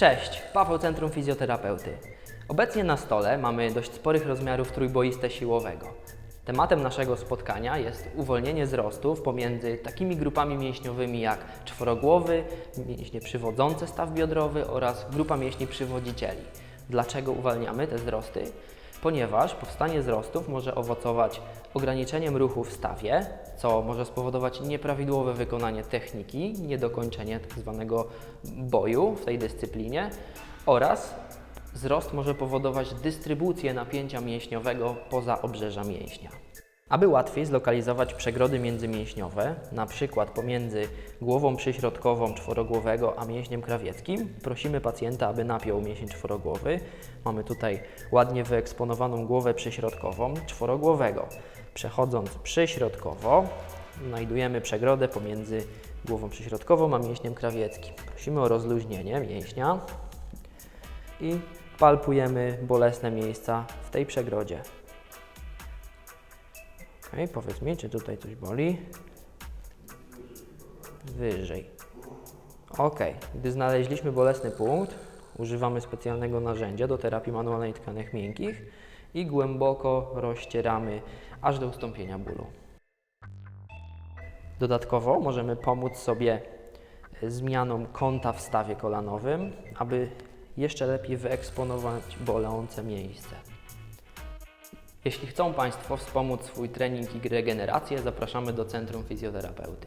Cześć, Paweł Centrum Fizjoterapeuty. Obecnie na stole mamy dość sporych rozmiarów trójboiste siłowego. Tematem naszego spotkania jest uwolnienie wzrostów pomiędzy takimi grupami mięśniowymi jak czworogłowy, mięśnie przywodzące staw biodrowy oraz grupa mięśni przywodzicieli. Dlaczego uwalniamy te wzrosty? Ponieważ powstanie wzrostów może owocować ograniczeniem ruchu w stawie, co może spowodować nieprawidłowe wykonanie techniki, niedokończenie tzw. boju w tej dyscyplinie oraz wzrost może powodować dystrybucję napięcia mięśniowego poza obrzeża mięśnia. Aby łatwiej zlokalizować przegrody międzymięśniowe, przykład pomiędzy głową przyśrodkową czworogłowego a mięśniem krawieckim, prosimy pacjenta, aby napiął mięsień czworogłowy. Mamy tutaj ładnie wyeksponowaną głowę przyśrodkową czworogłowego. Przechodząc przyśrodkowo, znajdujemy przegrodę pomiędzy głową przyśrodkową a mięśniem krawieckim. Prosimy o rozluźnienie mięśnia i palpujemy bolesne miejsca w tej przegrodzie. Ok, powiedz mi, czy tutaj coś boli? Wyżej. Ok, gdy znaleźliśmy bolesny punkt, używamy specjalnego narzędzia do terapii manualnej tkanek miękkich i głęboko rozcieramy aż do ustąpienia bólu. Dodatkowo możemy pomóc sobie zmianą kąta w stawie kolanowym, aby jeszcze lepiej wyeksponować bolące miejsce. Jeśli chcą Państwo wspomóc swój trening i regenerację, zapraszamy do Centrum Fizjoterapeuty.